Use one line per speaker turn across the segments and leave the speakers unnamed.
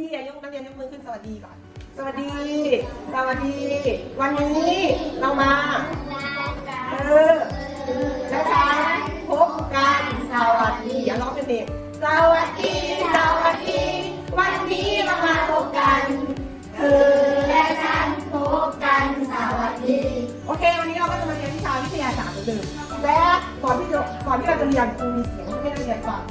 พี่ยกนักเรียนยกมือขึ้นสวัสดีก่อน สวัสดี สวัสดี วันนี้เรามาเออนะคะพบกันสวัสดีอย่าร้องเป็นเด็กสวัสดีสวัสดี วันนี้เรามาพบกันเธอและฉันพบกันสวัสดี โอเค วันนี้เราก็จะมาเรียนวิชาวิทยาศาสตร์เหมือนเดิมและก่อนที่จะก่อนที่เราจะเรียนครูมีเสียงให้นักเรียนฟัง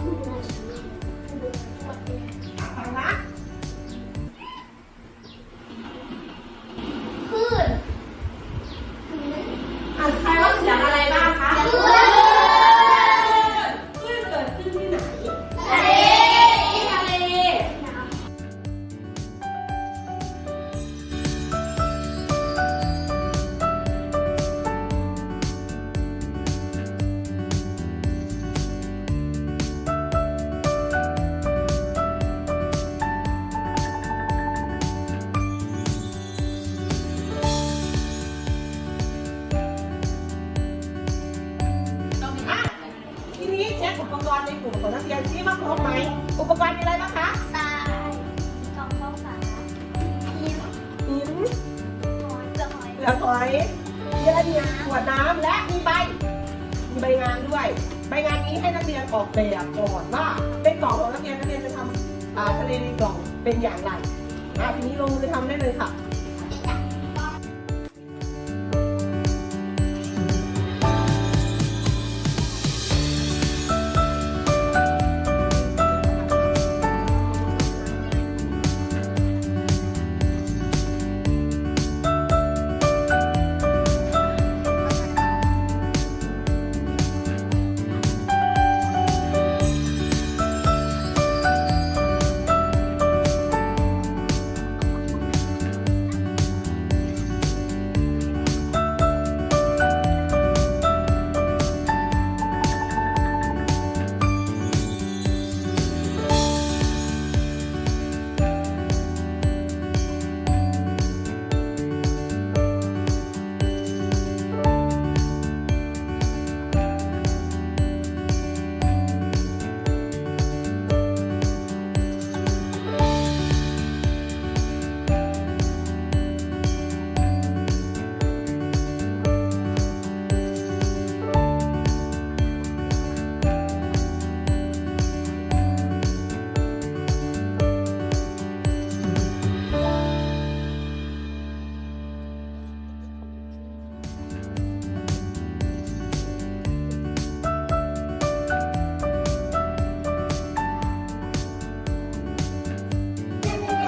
อุปกรณ์ในกลุ่มของนักเรียนที่มาครบไหม อุปกรณ์มีอะไรบ้างคะ
ทรายกล่องข้าวสารหิน
หิน
หอยเปลือกหอย
เปลือกหอยมีอะไรเนี่ยขวดน้ำและมีใบ มีใบงานด้วย ใบงานนี้ให้นักเรียนออกแบบก่อนว่าเป็นกล่องของนักเรียนนักเรียนจะทำอ่าทะเลในกล่องเป็นอย่างไรอะทีนี้ลงมือทำได้เลยค่ะ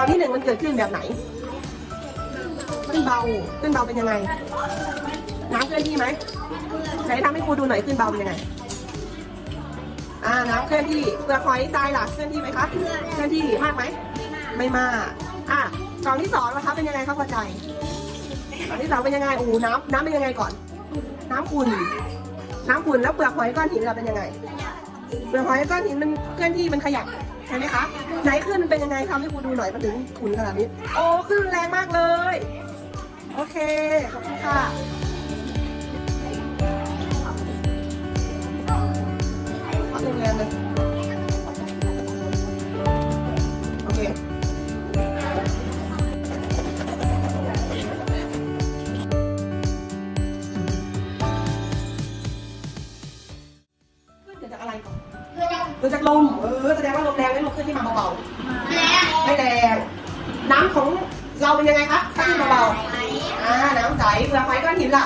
คราวที่หนึ่งมันเกิดขึ้นแบบไหน ขึ้นเบา ขึ้นเบาเป็นยังไง น้ำเคลื่อนที่ไหมไหนทำให้ครูดูหน่อยขึ้นเบาเป็นยังไง อ่า น้ำเคลื่อนที่เปลือกหอยทรายหล่ะเคลื่อนที่ไหมคะเคลื่อนที่มากไหม ไม่มาก อะกล่องที่สองนะคะเป็นยังไงครับพอใจกล่องที่สองเป็นยังไง โอ้น้ำน้ำเป็นยังไงก่อน น้ำขุ่น น้ำขุ่นแล้วเปลือกหอยก้อนหินเราเป็นยังไง เปลือกหอยก้อนหินมันเคลื่อนที่มันขยับ ช่ไหมคะไหนขึ้นมันเป็นยังไงทำให้ครูดูหน่อยมันถึงขุ่นขนาดนี้ โอ้ขึ้นแรงมากเลย โอเค ขอบคุณค่ะขอแรงๆเลยโอเคขึ้นเกิดจากอะไรก่อน
เรือด
เกิดจากลม เออ แสดงว่าลมแรงไม่ลม ขึ้นที่มาเบาำ
แล้ว
ๆไม่แรงน้ำของเราเป็นยังไงคะถ้าขึ้นเบาๆอ่าน้ำใสเปลือกหอยก้อนหินล่ะ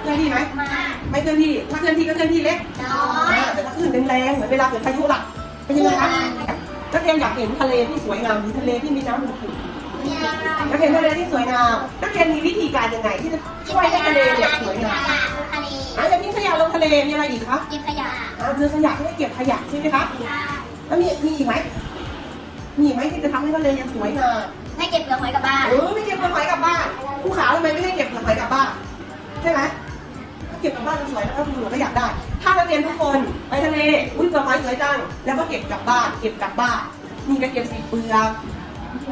เคลื่อนที่ไหม
มา
ไม่เคลื่อนที่ถ้าเคลื่อนที่ก็เคลื่อนที่เล็ก
น้อย
อ่าแต่ถ้าคลื่นแรงๆเหมือนเวลาเกิดพายุล่ะเป็นยังไงคะนักเรียนอยากเห็นทะเลที่สวยงามหรือทะเลที่มีน้ำขุ่นๆนักเรียนทะเลที่สวยงามนักเรียนมีวิธีการยังไงที่จะช่วยให้ทะเลเนี่ยสวยงาม
ทะเล
อาจจะทิ้งขยะลงทะเลมีอะไรอีกคะ
กินขยะ
อ่าเจอขยะให้เก็บขยะใช่ไหมคะแล้วมีมีอีกไหม มีอีกไหมที่จะทำให้ทะเลยังสวยงาม
ให้เก็บเปลือกหอยกลับบ้าน
เออไม่เก็บเปลือกหอยกลับบ้านภูเขาทำไมไม่ให้เก็บเปลือกหอยกลับบ้านใช่ไหมถ้าเก็บกลับบ้านมันสวยแล้วก็คุณหนูก็อยากได้ ถ้านักเรียนทุกคนไปทะเลอุ้ยเปลือกหอยสวยจังแล้วก็เก็บกลับบ้าน เก็บกลับบ้านนี่ก็เก็บสีเปลือก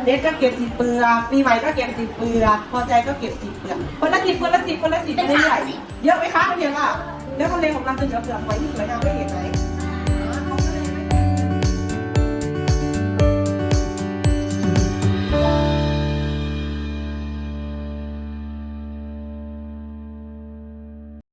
เด็กก็เก็บสีเปลือกปีใหม่ก็เก็บสีเปลือกพอใจก็เก็บสีเปลือกคนละสิบคนละสิบคนละสิบไปเรื่อยๆเยอะไหมคะนักเรียนว่าแล้วทะเลของเราจะเหลือเปลือกหอยที่สวยงามไม่เห็นไหม